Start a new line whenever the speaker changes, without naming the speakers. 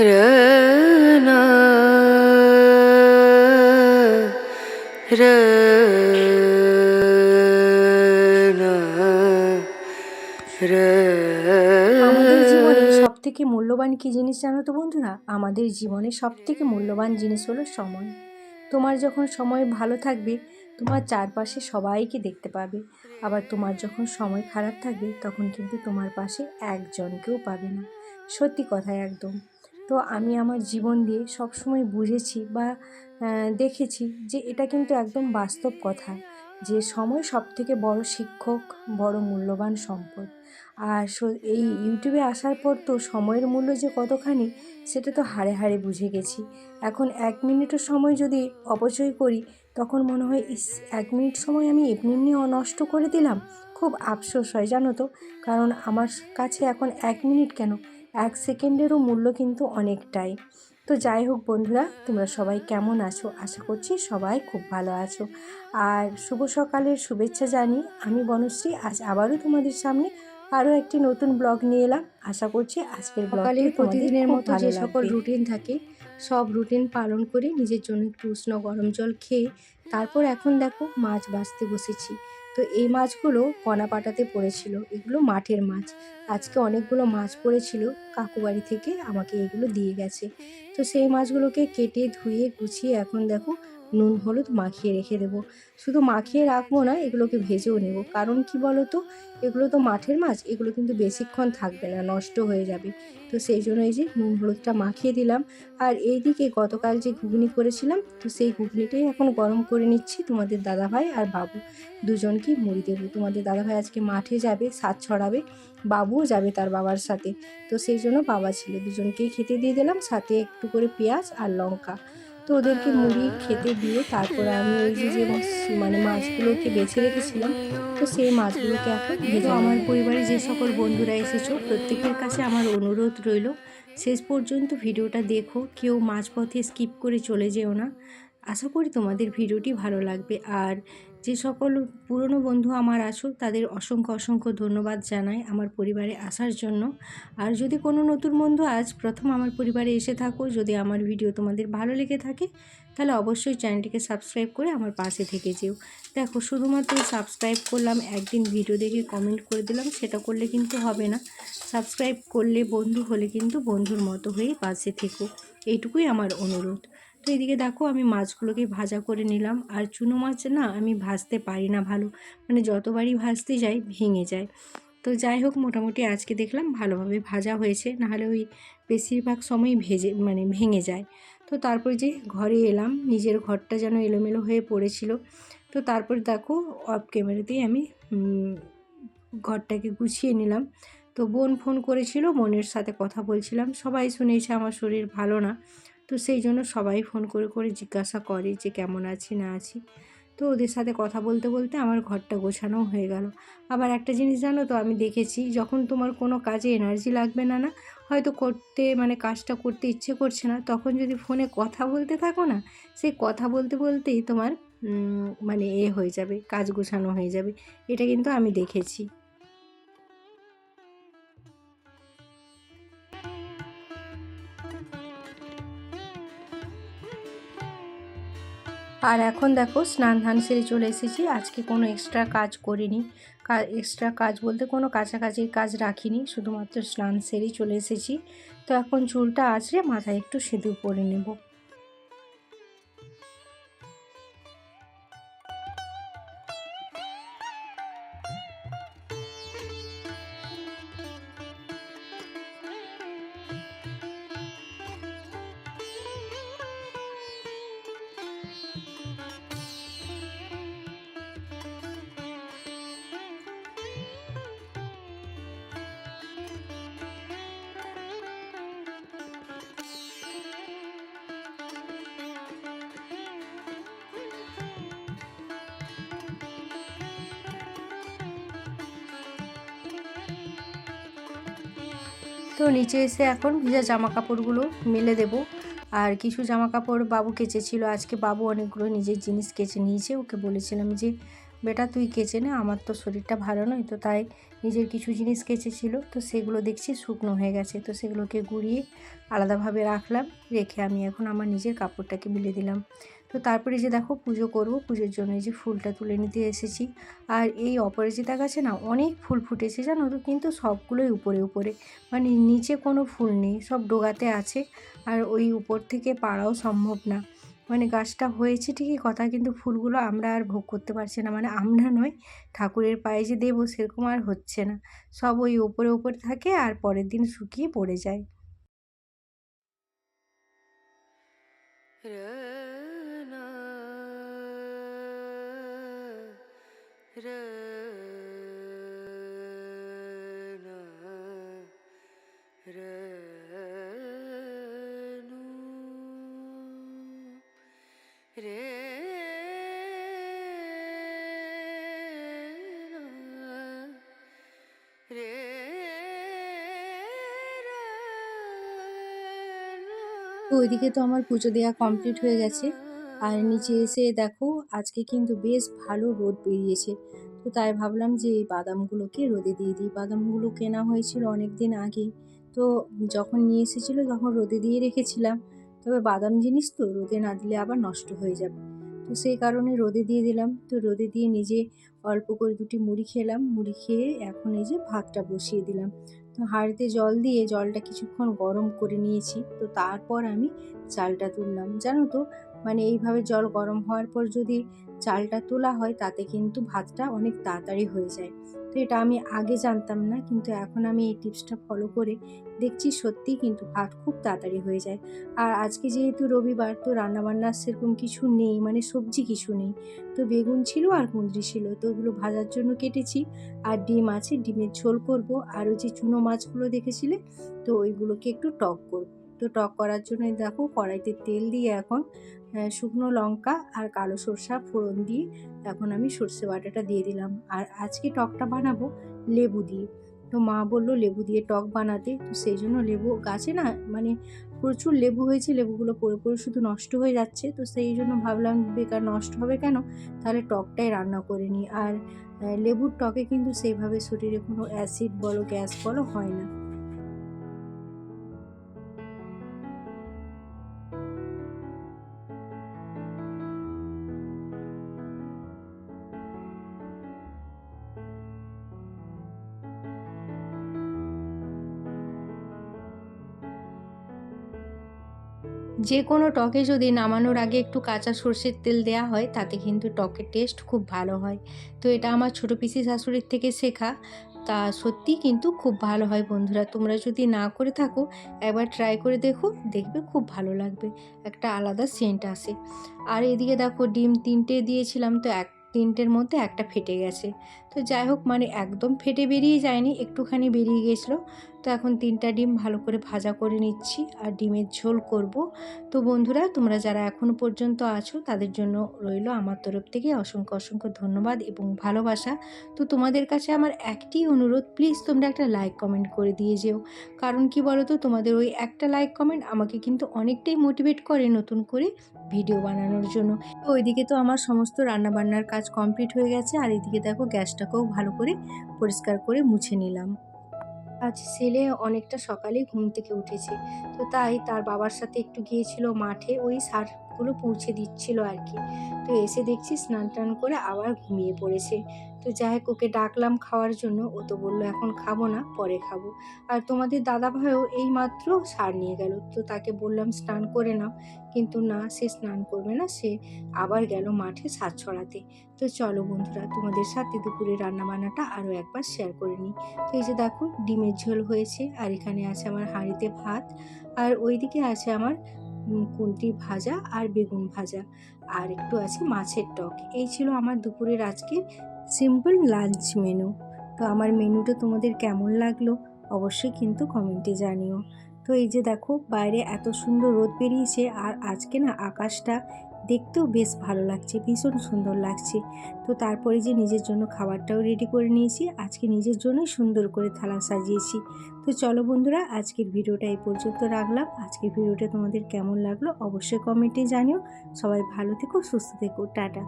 রনা রনা
আমাদের জীবনে সব থেকে মূল্যবান কী জিনিস জানো তো বন্ধুরা? আমাদের জীবনে সব থেকে মূল্যবান জিনিস হলো সময়। তোমার যখন সময় ভালো থাকবে তোমার চারপাশে সবাইকে দেখতে পাবে। আবার তোমার যখন সময় খারাপ থাকবে তখন কিন্তু তোমার পাশে একজনকেও পাবে না। সত্যি কথা একদম। তো আমি আমার জীবন দিয়ে সবসময় বুঝেছি বা দেখেছি যে এটা কিন্তু একদম বাস্তব কথা যে সময় সব থেকে বড় শিক্ষক, বড় মূল্যবান সম্পদ। আর এই ইউটিউবে আসার পর তো সময়ের মূল্য যে কতখানি সেটা তো হাড়ে হাড়ে বুঝে গেছি। এখন এক মিনিটের সময় যদি অপচয় করি তখন মনে হয়, ইস, এক মিনিট সময় আমি এমনি এমনি নষ্ট করে দিলাম। খুব আফসোস হয়, জানো তো? কারণ আমার কাছে এখন এক মিনিট কেন? এক সেকেন্ডেরও মূল্য কিন্তু অনেকটাই। তো যাই হোক বন্ধুরা তোমরা সবাই কেমন আছো? আশা করছি সবাই খুব ভালো আছো। আর শুভ সকালের শুভেচ্ছা জানি আমি বনশ্রী আজ আবারও তোমাদের সামনে আরও একটি নতুন ব্লগ নিয়ে এলাম। আশা করছি আজকের ব্লগে প্রতিদিনের মতো যে সকল রুটিন থাকে সব রুটিন পালন করে নিজের জন্য একটু উষ্ণ গরম জল খেয়ে তারপর এখন দেখো মাছ বাছতে বসেছি। তো এই মাছগুলো কণা পাটাতে পড়েছিল। এগুলো মাঠের মাছ। আজকে অনেকগুলো মাছ পড়েছিল। কাকুবাড়ি থেকে আমাকে এগুলো দিয়ে গেছে। তো সেই মাছগুলোকে কেটে ধুয়ে গুছিয়ে এখন দেখো নুন, হলুদ মাখিয়ে রেখে দেবো। শুধু মাখিয়ে রাখব না, এগুলোকে ভেজেও নেব। কারণ কি বলো তো এগুলো তো মাঠের মাছ, এগুলো কিন্তু বেশিক্ষণ থাকবে না, নষ্ট হয়ে যাবে। তো সেই জন্য এই যে নুন, হলুদটা মাখিয়ে দিলাম। আর এইদিকে গতকাল যে ঘুগনি করেছিলাম, তো সেই ঘুগনিটাই এখন গরম করে নিচ্ছি তোমাদের দাদাভাই আর বাবু। দুজনকে মুড়ি দেবো। তোমাদের দাদাভাই আজকে মাঠে যাবে সাত ছড়াবে, বাবুও যাবে তার বাবার সাথে। তো সেই জন্য বাবা ছিল। দুজনকেই খেতে দিয়ে দিলাম, সাথে একটু করে পেঁয়াজ আর লঙ্কা। তো ওদেরকে মুড়ি খেতে দিয়ে তারপরে আমি ওই যে যে মানে মাছগুলোকে বেছে রেখেছিলাম, তো সেই মাছগুলোকে এখন ভেজে আমার পরিবারে যে সকল বন্ধুরা এসেছ, প্রত্যেকের কাছে আমার অনুরোধ রইল, শেষ পর্যন্ত ভিডিওটা দেখো, কেউ মাঝপথে স্কিপ করে চলে যেও না। আশা করি তোমাদের ভিডিওটি ভালো লাগবে। আর যে সকল পুরনো বন্ধু আমার আছো তাদের অসংখ্য অসংখ্য ধন্যবাদ জানাই আমার পরিবারে আসার জন্য। আর যদি কোনো নতুন বন্ধু আজ প্রথম আমার পরিবারে এসে থাকো, যদি আমার ভিডিও তোমাদের ভালো লেগে থাকে, তাহলে অবশ্যই চ্যানেলটিকে সাবস্ক্রাইব করে আমার পাশে থেকে যেও। দেখো, শুধুমাত্র সাবস্ক্রাইব করলাম, একদিন ভিডিও দেখে কমেন্ট করে দিলাম, সেটা করলে কিন্তু হবে না। সাবস্ক্রাইব করলে বন্ধু হলে কিন্তু বন্ধুর মতো হয়েই পাশে থেকো। এইটুকুই আমার অনুরোধ। তো এদিকে দেখো আমি মাছগুলোকে ভাজা করে নিলাম। আর চুনো মাছ না আমি ভাজতে পারি না ভালো। মানে যতবারই ভাজতে যাই ভেঙে যায়। তো যাই হোক, মোটামুটি আজকে দেখলাম ভালোভাবে ভাজা হয়েছে। নাহলে ওই বেশিরভাগ সময় ভেজে মানে ভেঙে যায়। তো তারপর যে ঘরে এলাম, নিজের ঘরটা যেন এলোমেলো হয়ে পড়েছিল। তো তারপর দেখো অফ ক্যামেরাতেই আমি ঘরটাকে গুছিয়ে নিলাম। তো বোন ফোন করেছিল, বোনের সাথে কথা বলছিলাম। সবাই শুনেছে আমার শরীর ভালো না। তো সেই জন্য সবাই ফোন করে করে জিজ্ঞাসা করে যে কেমন আছি, না আছি। তো ওদের সাথে কথা বলতে বলতে আমার ঘরটা গোছানো হয়ে গেল। আবার একটা জিনিস জানো তো, আমি দেখেছি যখন তোমার কোনো কাজে এনার্জি লাগবে না না, হয়তো করতে মানে কাজটা করতে ইচ্ছে করছে না, তখন যদি ফোনে কথা বলতে থাকো না, সেই কথা বলতে, বলতেই তোমার মানে এ হয়ে যাবে, কাজ গোছানো হয়ে যাবে। এটা কিন্তু আমি দেখেছি। আর এখন দেখো স্নান ধান সেরে চলে এসেছি। আজকে কোনো এক্সট্রা কাজ করিনি। এক্সট্রা কাজ বলতে কোনো কাছাকাছির কাজ রাখিনি, শুধুমাত্র স্নান সেরেই চলে এসেছি। তো এখন চুলটা আঁচড়ে মাথায় একটু সিঁদুর পরে নেব। তো নিচে এসে এখন ভিজা জামা কাপড়গুলো মেলে দেব। আর কিছু জামা কাপড় বাবু কেচেছিল। আজকে বাবু অনেকগুলো নিজের জিনিস কেচে নিয়েছে। ওকে বলেছিলাম যে বেটা তুই কেচে নে, আমার তো শরীরটা ভালো নয়, তো তাই নিজের কিছু জিনিস কেচেছিল, তো সেগুলো দেখছি শুকনো হয়ে গেছে, তো সেগুলোকে গুঁড়িয়ে আলাদাভাবে রাখলাম, রেখে আমি এখন আমার নিজের কাপড়টাকে মিলে দিলাম। তো তারপরে যে দেখো পুজো করব, পুজোর জন্য এই যে ফুলটা তুলে নিতে এসেছি, আর এই অপরাজিতা গাছে না, অনেক ফুল ফুটেছে জানো তো, কিন্তু সবগুলোই উপরে উপরে মানে নিচে কোনো ফুল নেই, সব ডোগাতে আছে, আর ওই উপর থেকে পাড়াও সম্ভব না। মানে গাছটা হয়েছে ঠিকই, কথা কিন্তু ফুলগুলো আমরা আর ভোগ করতে পারছি না। মানে আমরা নয়, ঠাকুরের পায়ে যে দেবো সেরকম আর হচ্ছে না। সব ওই ওপরে ওপরে থাকে আর পরের দিন শুকিয়ে পড়ে যায়। তো ওইদিকে তো আমার পুজো দেওয়া কমপ্লিট হয়ে গেছে। আর নিচে এসে দেখো, আজকে কিন্তু বেশ ভালো রোদ বেরিয়েছে। তো তাই ভাবলাম যে এই বাদামগুলোকে রোদে দিয়ে দিই। বাদামগুলো কেনা হয়েছিল অনেক দিন আগে। তো যখন নিয়ে এসেছিল তখন রোদে দিয়ে রেখেছিলাম। তবে বাদাম জিনিস তো রোদে না দিলে আবার নষ্ট হয়ে যাবে। তো সেই কারণে রোদে দিয়ে দিলাম। তো রোদে দিয়ে নিজে অল্প করে দুটি মুড়ি খেলাম। মুড়ি খেয়ে এখন এই যে ভাতটা বসিয়ে দিলাম। হাঁড়িতে জল দিয়ে জলটা কিছুক্ষণ গরম করে নিয়েছি। তো তারপর আমি চালটা তুললাম। জানো তো মানে এইভাবে জল গরম হওয়ার পর যদি চালটা তোলা হয়, তাতে কিন্তু ভাতটা অনেক তাড়াতাড়ি হয়ে যায়। তো এটা আমি আগে জানতাম না, কিন্তু এখন আমি এই টিপসটা ফলো করে দেখছি সত্যি কিন্তু ভাত খুব তাড়াতাড়ি হয়ে যায়। আর আজকে যেহেতু রবিবার, তো রান্নাবান্নার সেরকম কিছু নেই মানে সবজি কিছু নেই। তো বেগুন ছিল আর কুঁদরি ছিল, তো ওগুলো ভাজার জন্য কেটেছি। আর ডিম আছে, ডিমের ঝোল করব। আর ওই যে চুনো মাছগুলো দেখেছিলে? তো ওইগুলোকে একটু টক করব। তো টক করার জন্য দেখো, কড়াইতে তেল দিয়ে এখন শুকনো লঙ্কা আর কালো সরষা ফোড়ন দিয়ে এখন আমি সর্ষে বাটাটা দিয়ে দিলাম। আর আজকে টকটা বানাবো লেবু দিয়ে। তো মা বলল, লেবু দিয়ে টক বানাতে। তো সেই জন্য লেবু গাছে না মানে প্রচুর লেবু হয়েছে, লেবুগুলো পড়ে পড়ে শুধু নষ্ট হয়ে যাচ্ছে। তো সেই জন্য ভাবলাম, বেকার নষ্ট হবে কেন? তাহলে টকটাই রান্না করে নিই। আর লেবুর টকে কিন্তু সেইভাবে শরীরে কোনো অ্যাসিড বলো, গ্যাস বলো হয় না। যে কোনো টকে যদি নামানোর আগে একটু কাঁচা সর্ষের তেল দেওয়া হয়, তাতে কিন্তু টকের টেস্ট খুব ভালো হয়। তো এটা আমার ছোটো পিসি শাশুড়ির থেকে শেখা। তা সত্যি কিন্তু খুব ভালো হয় বন্ধুরা। তোমরা যদি না করে থাকো, একবার ট্রাই করে দেখো, দেখবে খুব ভালো লাগবে। একটা আলাদা সেন্ট আসে। আর এদিকে দেখো, ডিম তিনটে দিয়েছিলাম, তো এক তিনটের মধ্যে একটা ফেটে গেছে। তো যাই হোক মানে একদম ফেটে বেরিয়ে যায়নি, একটুখানি বেরিয়ে গেছিল। তো এখন তিনটা ডিম ভালো করে ভাজা করে নিচ্ছি আর ডিমের ঝোল করব। তো বন্ধুরা, তোমরা যারা এখনও পর্যন্ত আছো, তাদের জন্য রইল আমার তরফ থেকে অসংখ্য অসংখ্য ধন্যবাদ এবং ভালোবাসা। তো তোমাদের কাছে আমার একটি অনুরোধ, প্লিজ তোমরা একটা লাইক কমেন্ট করে দিয়ে যেও। কারণ কি বলো তো তোমাদের ওই একটা লাইক কমেন্ট আমাকে কিন্তু অনেকটাই মোটিভেট করে নতুন করে ভিডিও বানানোর জন্য। তো ওইদিকে তো আমার সমস্ত রান্নাবান্নার কাজ কমপ্লিট হয়ে গেছে, আর এদিকে দেখো গ্যাসটাকেও ভালো করে পরিষ্কার করে মুছে নিলাম। আজ ছেলে অনেকটা সকালে ঘুম থেকে উঠেছে, তো তাই তার বাবার সাথে একটু গিয়েছিল মাঠে, ওই সারগুলো পৌঁছে দিচ্ছিল আর কি। তো এসে দেখছি স্নান টান করে আবার ঘুমিয়ে পড়েছে। তো যাই হোক, ওকে ডাকলাম খাওয়ার জন্য। ও তো বলল, এখন খাব না, পরে খাব। আর তোমাদের দাদা ভাইও এই মাত্র সার নিয়ে গেল। তো তাকে বললাম, স্নান করে নাও। কিন্তু না, সে স্নান করবে না, সে আবার গেল মাঠে সার ছড়াতে। তো চলো বন্ধুরা, তোমাদের সাথে দুপুরে রান্নাবান্নাটা আরও একবার শেয়ার করে নিই। তো এই যে দেখো, ডিমের ঝোল হয়েছে, আর এখানে আছে আমার হাঁড়িতে ভাত, আর ওইদিকে আছে আমার কুন্তি ভাজা আর বেগুন ভাজা। আর একটু আছে মাছের টক। এই ছিল আমার দুপুরের আজকে সিম্পল লাঞ্চ মেনু তো আমার মেনুটা তোমাদের কেমন লাগল অবশ্যই কিন্তু কমেন্টে জানিও। তো এই যে দেখো, বাইরে এত সুন্দর রোদ বেরিয়েছে আর আজকে না আকাশটা দেখতেও বেশ ভালো লাগছে, ভীষণ সুন্দর লাগছে। তো তারপরে যে নিজের জন্য খাবারটাও রেডি করে নিয়েছি, আজকে নিজের জন্যই সুন্দর করে থালা সাজিয়েছি। তো চলো বন্ধুরা, আজকের ভিডিওটা এই পর্যন্ত রাখলাম। আজকের ভিডিওটা তোমাদের কেমন লাগল অবশ্যই কমেন্টে জানিও। সবাই ভালো থেকো, সুস্থ থেকো, টাটা।